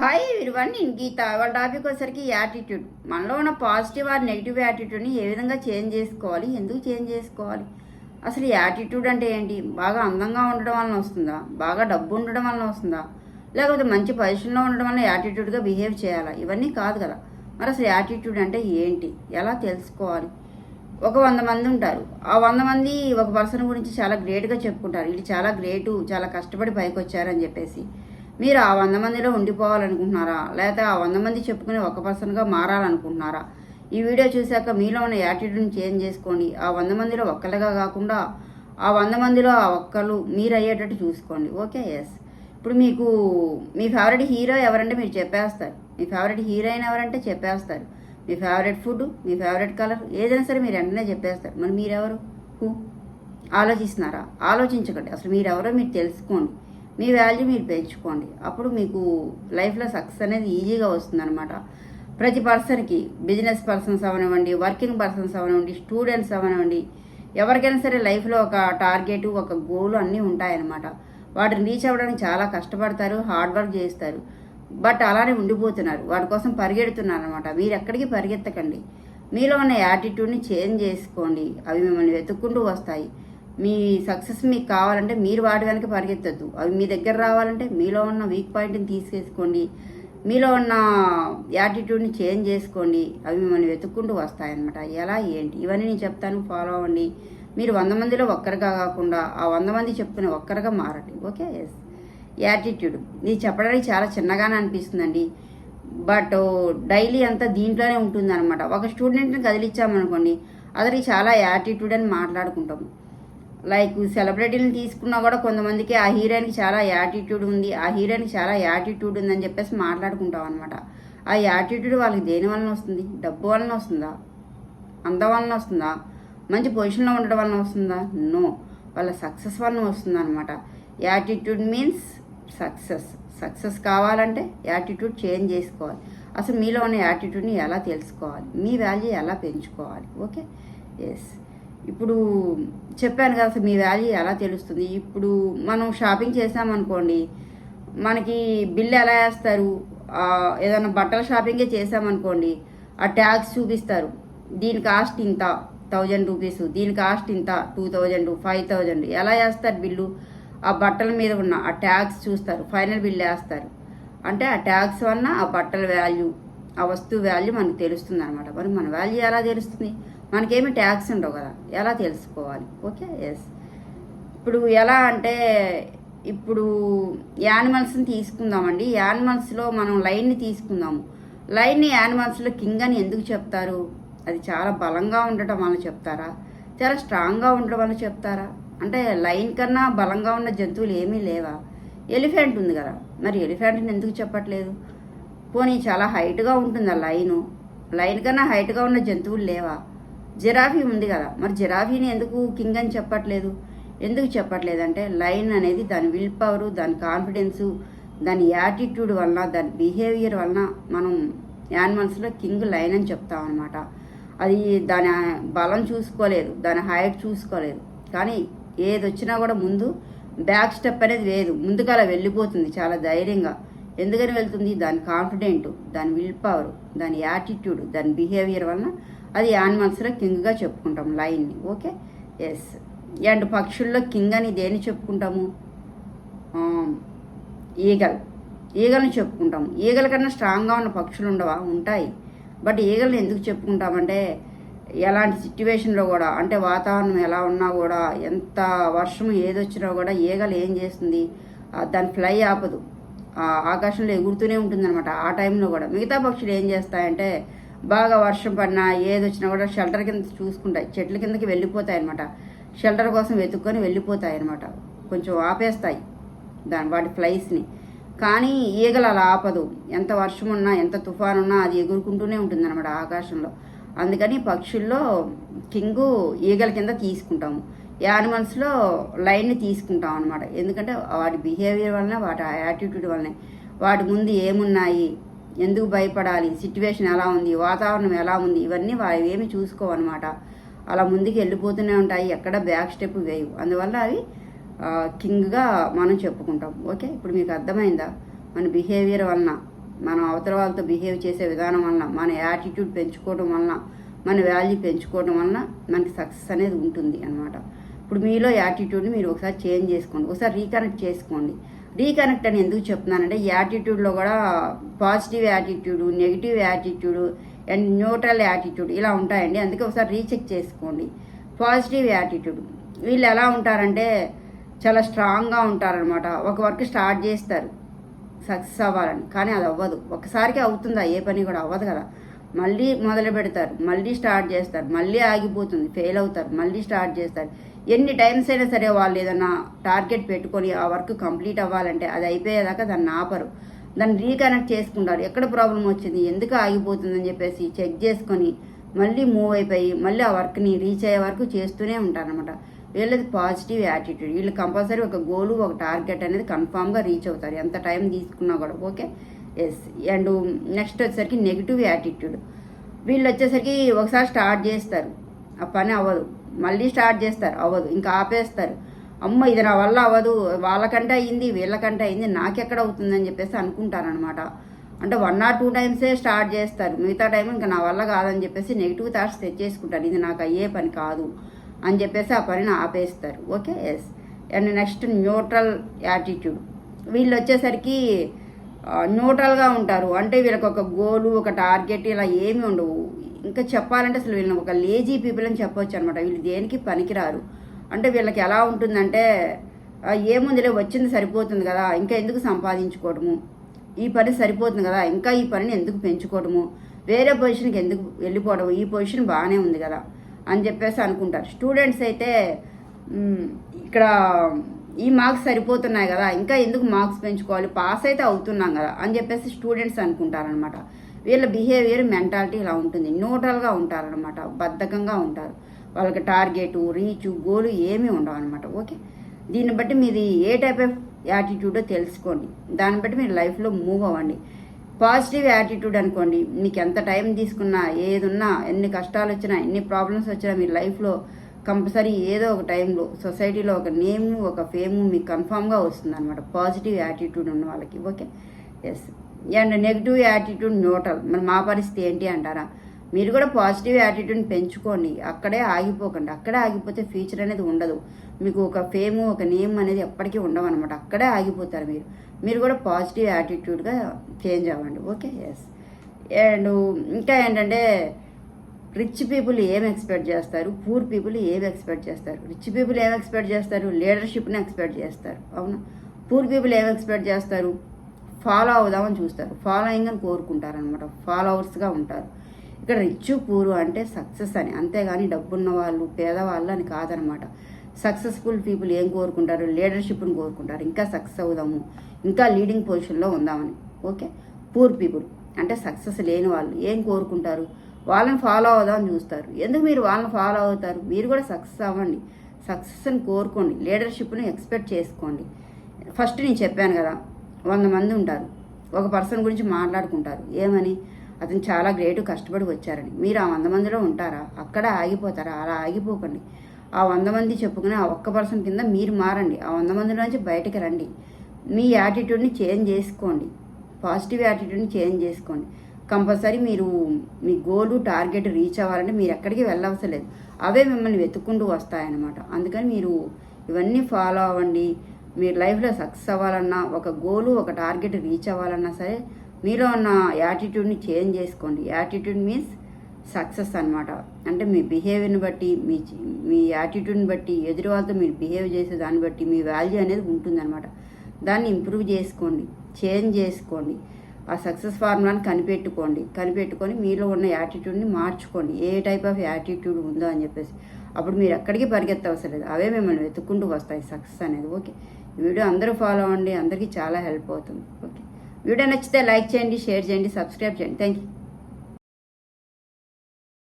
Hi ఇవన్నీ నేను గీత. వాళ్ళ టాపిక్ వచ్చేసరికి యాటిట్యూడ్ మనలో ఉన్న పాజిటివ్ ఆర్ నెగిటివ్ యాటిట్యూడ్ని ఏ విధంగా చేంజ్ చేసుకోవాలి? ఎందుకు చేంజ్ చేసుకోవాలి? అసలు యాటిట్యూడ్ అంటే ఏంటి? బాగా అందంగా ఉండడం వలన వస్తుందా? బాగా డబ్బు ఉండడం వలన వస్తుందా? లేకపోతే మంచి పొజిషన్లో ఉండడం వల్ల యాటిట్యూడ్గా బిహేవ్ చేయాలా? ఇవన్నీ కాదు కదా. మరి అసలు యాటిట్యూడ్ అంటే ఏంటి? ఎలా తెలుసుకోవాలి? ఒక వంద మంది ఉంటారు. ఆ వంద మంది ఒక పర్సన్ గురించి చాలా గ్రేట్గా చెప్పుకుంటారు. వీళ్ళు చాలా గ్రేటు చాలా కష్టపడి పైకి వచ్చారని చెప్పేసి. మీరు ఆ వంద మందిలో ఉండిపోవాలనుకుంటున్నారా? లేకపోతే ఆ వంద మంది చెప్పుకుని ఒక పర్సన్గా మారాలనుకుంటున్నారా? ఈ వీడియో చూశాక మీలో ఉన్న యాటిట్యూడ్ని చేంజ్ చేసుకోండి. ఆ వంద మందిలో ఒక్కలుగా కాకుండా ఆ వంద మందిలో ఆ ఒక్కరు మీరు అయ్యేటట్టు చూసుకోండి. ఓకే? ఎస్ ఇప్పుడు మీకు మీ ఫేవరెట్ హీరో ఎవరంటే మీరు చెప్పేస్తారు. మీ ఫేవరెట్ హీరోయిన్ ఎవరంటే చెప్పేస్తారు. మీ ఫేవరెట్ ఫుడ్ మీ ఫేవరెట్ కలర్ ఏదైనా సరే మీరు వెంటనే చెప్పేస్తారు. మరి మీరెవరు? హూ ఆలోచిస్తున్నారా? ఆలోచించకండి. అసలు మీరెవరో మీరు తెలుసుకోండి. మీ వాల్యూ మీరు పెంచుకోండి. అప్పుడు మీకు లైఫ్లో సక్సెస్ అనేది ఈజీగా వస్తుందన్నమాట. ప్రతి పర్సన్కి బిజినెస్ పర్సన్స్ అవనివ్వండి వర్కింగ్ పర్సన్స్ అవనివ్వండి స్టూడెంట్స్ అవనివ్వండి ఎవరికైనా సరే లైఫ్లో ఒక టార్గెట్ ఒక గోల్ అన్నీ ఉంటాయన్నమాట. వాటిని రీచ్ అవ్వడానికి చాలా కష్టపడతారు హార్డ్ వర్క్ చేస్తారు. బట్ అలానే ఉండిపోతున్నారు. వాటి కోసం పరిగెడుతున్నారు అనమాట మీరు ఎక్కడికి పరిగెత్తకండి. మీలో ఉన్న యాటిట్యూడ్ని చేంజ్ చేసుకోండి. అవి మిమ్మల్ని వెతుక్కుంటూ వస్తాయి. మీ సక్సెస్ మీకు కావాలంటే మీరు వాటి వెనక పరిగెత్తద్దు. అవి మీ దగ్గర రావాలంటే మీలో ఉన్న వీక్ పాయింట్ని తీసేసుకోండి. మీలో ఉన్న యాటిట్యూడ్ని చేంజ్ చేసుకోండి. అవి మిమ్మల్ని వెతుక్కుంటూ వస్తాయన్నమాట. ఎలా ఏంటి? ఇవన్నీ నేను చెప్తాను. ఫాలో అవ్వండి. మీరు వంద మందిలో ఒక్కరిగా కాకుండా ఆ వంద మంది చెప్పుకునే ఒక్కరిగా మారండి. ఓకే? Yes attitude. ఇది చెప్పడానికి చాలా చిన్నగానే అనిపిస్తుందండి. బట్ డైలీ అంతా దీంట్లోనే ఉంటుంది అనమాట ఒక స్టూడెంట్ని కదిలిచ్చామనుకోండి అతనికి చాలా యాటిట్యూడ్ అని మాట్లాడుకుంటాము. లైక్ సెలబ్రిటీని తీసుకున్నా కూడా కొంతమందికి ఆ హీరోయిన్కి చాలా యాటిట్యూడ్ ఉంది ఆ హీరోయిన్కి చాలా యాటిట్యూడ్ ఉందని చెప్పేసి మాట్లాడుకుంటాం అనమాట ఆ యాటిట్యూడ్ వాళ్ళకి దేని వలన వస్తుంది? డబ్బు వలన వస్తుందా? అందం వలన వస్తుందా? మంచి పొజిషన్లో ఉండడం వలన వస్తుందా? నో. వాళ్ళ సక్సెస్ వలన వస్తుంది అనమాట యాటిట్యూడ్ మీన్స్ సక్సెస్ సక్సెస్ కావాలంటే యాటిట్యూడ్ చేంజ్ చేసుకోవాలి. అసలు మీలో ఉన్న యాటిట్యూడ్ని ఎలా తెలుసుకోవాలి? మీ వాల్యూ ఎలా పెంచుకోవాలి? ఓకే? ఎస్ ఇప్పుడు చెప్పాను కదా అసలు మీ వాల్యూ ఎలా తెలుస్తుంది? ఇప్పుడు మనం షాపింగ్ చేసామనుకోండి మనకి బిల్ ఎలా వేస్తారు? ఏదైనా బట్టల షాపింగే చేసామనుకోండి ఆ ట్యాక్స్ చూపిస్తారు. దీని కాస్ట్ ఇంత థౌజండ్ రూపీస్. దీని కాస్ట్ ఇంత టూ థౌజండ్ ఫైవ్ థౌజండ్. ఎలా వేస్తారు బిల్లు? ఆ బట్టల మీద ఉన్న ఆ ట్యాగ్స్ చూస్తారు ఫైనల్ బిల్ వేస్తారు. అంటే ఆ ట్యాగ్స్ వలన ఆ బట్టల వాల్యూ ఆ వస్తువు వాల్యూ మనకు తెలుస్తుంది అనమాట మరి మన వాల్యూ ఎలా తెలుస్తుంది? మనకేమి ట్యాక్స్ ఉండవు కదా ఎలా తెలుసుకోవాలి? Okay yes. ఇప్పుడు ఎలా అంటే ఇప్పుడు యానిమల్స్ని తీసుకుందామండి. యానిమల్స్లో మనం లైన్ని తీసుకుందాము. లైన్ని యానిమల్స్లో కింగ్ అని ఎందుకు చెప్తారు? అది చాలా బలంగా ఉండటం వల్ల చెప్తారా? చాలా స్ట్రాంగ్గా ఉండడం వల్ల చెప్తారా? అంటే లైన్ కన్నా బలంగా ఉన్న జంతువులు ఏమీ లేవా? ఎలిఫెంట్ ఉంది కదా. మరి ఎలిఫెంట్ని ఎందుకు చెప్పట్లేదు? పోనీ చాలా హైట్గా ఉంటుంది ఆ లైను? లైన్ కన్నా హైట్గా ఉన్న జంతువులు లేవా? జిరాఫీ ఉంది కదా. మరి జిరాఫీని ఎందుకు కింగ్ అని చెప్పట్లేదు? ఎందుకు చెప్పట్లేదు? అంటే లైన్ అనేది దాని విల్ పవరు దాని కాన్ఫిడెన్సు దాని యాటిట్యూడ్ వలన దాని బిహేవియర్ వలన మనం యానిమల్స్లో కింగ్ లైన్ అని చెప్తాం అనమాట అది దాని బలం చూసుకోలేదు దాని హైట్ చూసుకోలేదు. కానీ ఏది వచ్చినా కూడా ముందు బ్యాక్ స్టెప్ అనేది లేదు. ముందుకు అలా వెళ్ళిపోతుంది చాలా ధైర్యంగా. ఎందుకని వెళ్తుంది? దాని కాన్ఫిడెంట్ దాని విల్ పవర్ దాని యాటిట్యూడ్ దాని బిహేవియర్ వలన అది యానిమల్స్లో కింగ్గా చెప్పుకుంటాం లైన్ని ఓకే ఎస్ అండ్ పక్షుల్లో కింగ్ అని దేన్ని చెప్పుకుంటాము? ఈగల్. ఈగల్ని చెప్పుకుంటాము. ఈగల కన్నా స్ట్రాంగ్గా ఉన్న పక్షులు ఉండవా? ఉంటాయి. బట్ ఈగల్ని ఎందుకు చెప్పుకుంటామంటే ఎలాంటి సిచ్యువేషన్లో కూడా అంటే వాతావరణం ఎలా ఉన్నా కూడా ఎంత వర్షం ఏదొచ్చినా కూడా ఈగలు ఏం చేస్తుంది దాని ఫ్లై ఆపదు. ఆ ఆకాశంలో ఎగురుతూనే ఉంటుందన్నమాట. ఆ టైంలో కూడా మిగతా పక్షులు ఏం చేస్తాయంటే బాగా వర్షం పడినా ఏది వచ్చినా కూడా షెల్టర్ కింద చూసుకుంటాయి. చెట్ల కిందకి వెళ్ళిపోతాయి అనమాట షెల్టర్ కోసం వెతుక్కొని వెళ్ళిపోతాయి అనమాట కొంచెం ఆపేస్తాయి దాని వాటి ఫ్లైస్ని. కానీ ఈగలు అలా ఆపదు. ఎంత వర్షం ఉన్నా ఎంత తుఫాన్ ఉన్నా అది ఎగురుకుంటూనే ఉంటుందన్నమాట ఆకాశంలో. అందుకని పక్షుల్లో కింగు ఈగల కింద తీసుకుంటాము. యానిమల్స్లో లైన్ని తీసుకుంటాం అనమాట ఎందుకంటే వాటి బిహేవియర్ వలన వాటి యాటిట్యూడ్ వలన వాటి ముందు ఏమున్నాయి ఎందుకు భయపడాలి సిచ్యువేషన్ ఎలా ఉంది వాతావరణం ఎలా ఉంది ఇవన్నీ వావి ఏమి చూసుకోవన్నమాట అలా ముందుకు వెళ్ళిపోతూనే ఉంటాయి ఎక్కడ బ్యాక్ స్టెప్ వేయవు. అందువల్ల అవి కింగ్గా మనం చెప్పుకుంటాం. ఓకే? ఇప్పుడు మీకు అర్థమైందా? మన బిహేవియర్ వలన. మనం అవతల వాళ్ళతో బిహేవ్ చేసే విధానం వలన మన యాటిట్యూడ్ పెంచుకోవడం వలన మన వాల్యూ పెంచుకోవడం వలన మనకి సక్సెస్ అనేది ఉంటుంది అనమాట ఇప్పుడు మీలో యాటిట్యూడ్ని మీరు ఒకసారి చేంజ్ చేసుకోండి. ఒకసారి రీకనెక్ట్ చేసుకోండి. రీకనెక్ట్ అని ఎందుకు చెప్తున్నానంటే యాటిట్యూడ్లో కూడా positive attitude negative attitude and neutral attitude ఇలా ఉంటాయండి. అందుకే ఒకసారి రీచెక్ చేసుకోండి. పాజిటివ్ యాటిట్యూడ్ వీళ్ళు ఎలా ఉంటారంటే చాలా స్ట్రాంగ్గా ఉంటారనమాట ఒక వర్క్ స్టార్ట్ చేస్తారు. సక్సెస్ అవ్వాలని కానీ అది అవ్వదు. ఒకసారికి అవుతుందా? ఏ పని కూడా అవ్వదు కదా. మళ్ళీ మొదలు పెడతారు. మళ్ళీ స్టార్ట్ చేస్తారు. మళ్ళీ ఆగిపోతుంది. ఫెయిల్ అవుతారు. మళ్ళీ స్టార్ట్ చేస్తారు. ఎన్ని టైమ్స్ అయినా సరే వాళ్ళు ఏదైనా టార్గెట్ పెట్టుకొని ఆ వర్క్ కంప్లీట్ అవ్వాలంటే అది అయిపోయేదాకా దాన్ని ఆపరు. దాన్ని రీకనెక్ట్ చేసుకుంటారు. ఎక్కడ ప్రాబ్లం వచ్చింది? ఎందుకు ఆగిపోతుందని చెప్పేసి చెక్ చేసుకొని మళ్ళీ మూవ్ అయిపోయి మళ్ళీ ఆ వర్క్ని రీచ్ అయ్యే వరకు చేస్తూనే ఉంటారనమాట వీళ్ళది పాజిటివ్ యాటిట్యూడ్ వీళ్ళు కంపల్సరీ ఒక గోలు ఒక టార్గెట్ అనేది కన్ఫామ్గా రీచ్ అవుతారు. ఎంత టైం తీసుకున్నా కూడా ఓకే ఎస్ అండ్ నెక్స్ట్ వచ్చేసరికి నెగిటివ్ యాటిట్యూడ్ వీళ్ళు వచ్చేసరికి ఒకసారి స్టార్ట్ చేస్తారు. ఆ పని అవ్వదు. మళ్ళీ స్టార్ట్ చేస్తారు. అవ్వదు. ఇంకా ఆపేస్తారు. అమ్మ ఇది నా వల్ల అవ్వదు. వాళ్ళకంటే అయింది వీళ్ళకంటే అయింది నాకెక్కడ అవుతుందని చెప్పేసి అనుకుంటారనమాట అంటే వన్ ఆర్ టూ టైమ్సే స్టార్ట్ చేస్తారు. మిగతా టైం ఇంకా నా వల్ల కాదని చెప్పేసి నెగిటివ్ థాట్స్ తెచ్చేసుకుంటారు ఇది నాకు అయ్యే పని కాదు. అని చెప్పేసి ఆ పనిని ఆపేస్తారు. Okay? Yes and next neutral attitude వీళ్ళు వచ్చేసరికి న్యూట్రల్గా ఉంటారు. అంటే వీళ్ళకి ఒక గోలు ఒక టార్గెట్ ఇలా ఏమి ఉండవు. ఇంకా చెప్పాలంటే అసలు వీళ్ళని ఒక లేజీ పీపుల్ అని చెప్పొచ్చు అనమాట వీళ్ళు దేనికి పనికిరారు? అంటే వీళ్ళకి ఎలా ఉంటుందంటే ఏముందిలే వచ్చింది సరిపోతుంది కదా ఇంకా ఎందుకు సంపాదించుకోవడము? ఈ పని సరిపోతుంది కదా ఇంకా ఈ పనిని ఎందుకు పెంచుకోవడము? వేరే పొజిషన్కి ఎందుకు వెళ్ళిపోవడం ఈ పొజిషన్ బాగానే ఉంది కదా. అని చెప్పేసి అనుకుంటారు. స్టూడెంట్స్ అయితే ఇక్కడ ఈ మార్క్స్ సరిపోతున్నాయి కదా ఇంకా ఎందుకు మార్క్స్ పెంచుకోవాలి పాస్ అయితే అవుతున్నాం కదా అని చెప్పేసి స్టూడెంట్స్ అనుకుంటారనమాట వీళ్ళ బిహేవియర్ మెంటాలిటీ ఇలా ఉంటుంది. న్యూట్రల్గా ఉంటారనమాట బద్ధకంగా ఉంటారు. వాళ్ళకి టార్గెటు రీచ్ గోలు ఏమీ ఉండవు అనమాట ఓకే? దీన్ని బట్టి మీది ఏ టైప్ ఆఫ్ యాటిట్యూడో తెలుసుకోండి. దాన్ని బట్టి మీరు లైఫ్లో మూవ్ అవ్వండి. పాజిటివ్ యాటిట్యూడ్ అనుకోండి మీకు ఎంత టైం తీసుకున్నా ఏదున్నా ఎన్ని కష్టాలు వచ్చినా ఎన్ని ప్రాబ్లమ్స్ వచ్చినా మీ లైఫ్లో కంపల్సరీ ఏదో ఒక టైంలో సొసైటీలో ఒక నేమ్ ఒక ఫేమ్ మీకు కన్ఫామ్గా వస్తుంది అనమాట పాజిటివ్ యాటిట్యూడ్ ఉన్న వాళ్ళకి okay? Yes and negative attitude neutral మరి మా పరిస్థితి ఏంటి అంటారా? మీరు కూడా పాజిటివ్ యాటిట్యూడ్ని పెంచుకోండి. అక్కడే ఆగిపోకండి. అక్కడే ఆగిపోతే ఫ్యూచర్ అనేది ఉండదు. మీకు ఒక ఫేమ్ ఒక నేమ్ అనేది ఎప్పటికీ ఉండవు అనమాట అక్కడే ఆగిపోతారు మీరు. మీరు కూడా పాజిటివ్ యాటిట్యూడ్గా చేంజ్ అవ్వండి. ఓకే? ఎస్ అండ్ ఇంకా ఏంటంటే రిచ్ పీపుల్ ఏం ఎక్స్పెక్ట్ చేస్తారు? పూర్ పీపుల్ ఏం ఎక్స్పెక్ట్ చేస్తారు? రిచ్ పీపుల్ ఏం ఎక్స్పెక్ట్ చేస్తారు? లీడర్షిప్ని ఎక్స్పెక్ట్ చేస్తారు. అవునా? పూర్ పీపుల్ ఏం ఎక్స్పెక్ట్ చేస్తారు? ఫాలో అవుదామని చూస్తారు. ఫాలోయింగ్ అని కోరుకుంటారు అనమాట ఫాలోవర్స్గా ఉంటారు. ఇక్కడ రిచ్ పూరు అంటే సక్సెస్ అని. అంతేగాని డబ్బున్న వాళ్ళు పేదవాళ్ళు అని కాదనమాట సక్సెస్ఫుల్ పీపుల్ ఏం కోరుకుంటారు? లీడర్షిప్ని కోరుకుంటారు. ఇంకా సక్సెస్ అవుదాము. ఇంకా లీడింగ్ పొజిషన్లో ఉందామని. ఓకే? Poor people. అంటే సక్సెస్ లేని వాళ్ళు ఏం కోరుకుంటారు? వాళ్ళని ఫాలో అవుదామని చూస్తారు. ఎందుకు మీరు వాళ్ళని ఫాలో అవుతారు? మీరు కూడా సక్సెస్ అవ్వండి. సక్సెస్ని కోరుకోండి. లీడర్షిప్ని ఎక్స్పెక్ట్ చేసుకోండి. ఫస్ట్ నేను చెప్పాను కదా వంద మంది ఉంటారు. ఒక పర్సన్ గురించి మాట్లాడుకుంటారు. ఏమని? అతను చాలా గ్రేట్ కష్టపడి వచ్చారని. మీరు ఆ వంద మందిలో ఉంటారా? అక్కడ ఆగిపోతారా? అలా ఆగిపోకండి. ఆ వంద మంది చెప్పుకుని ఆ ఒక్క పర్సన్ కింద మీరు మారండి. ఆ వంద మందిలోంచి బయటకు రండి. మీ యాటిట్యూడ్ని చేంజ్ చేసుకోండి. పాజిటివ్ యాటిట్యూడ్ని చేంజ్ చేసుకోండి. కంపల్సరీ మీరు మీ గోలు టార్గెట్ రీచ్ అవ్వాలంటే మీరు ఎక్కడికి వెళ్ళవసరం లేదు అవే మిమ్మల్ని వెతుక్కుంటూ వస్తాయన్నమాట. అందుకని మీరు ఇవన్నీ ఫాలో అవ్వండి. మీరు లైఫ్లో సక్సెస్ అవ్వాలన్నా ఒక గోలు ఒక టార్గెట్ రీచ్ అవ్వాలన్నా సరే మీలో ఉన్న యాటిట్యూడ్ని చేంజ్ చేసుకోండి. యాటిట్యూడ్ మీన్స్ సక్సెస్ అన్నమాట. అంటే మీ బిహేవియర్ని బట్టి మీ మీ యాటిట్యూడ్ని బట్టి ఎదురు వాళ్ళతో మీరు బిహేవ్ చేసే దాన్ని బట్టి మీ వాల్యూ అనేది ఉంటుందన్నమాట. దాన్ని ఇంప్రూవ్ చేసుకోండి చేంజ్ చేసుకోండి. ఆ సక్సెస్ ఫార్ములాని కనిపెట్టుకోండి. కనిపెట్టుకొని మీలో ఉన్న యాటిట్యూడ్ని మార్చుకోండి. ఏ టైప్ ఆఫ్ యాటిట్యూడ్ ఉందో అని చెప్పేసి. అప్పుడు మీరు ఎక్కడికి పరిగెత్తవసరం లేదు. అవే మిమ్మల్ని వెతుక్కుంటూ వస్తాయి సక్సెస్ అనేది. ఓకే? ఈ వీడియో అందరూ ఫాలో అవ్వండి. అందరికీ చాలా హెల్ప్ అవుతుంది. ఓకే? వీడియో నచ్చితే లైక్ చేయండి షేర్ చేయండి సబ్స్క్రైబ్ చేయండి. Thank you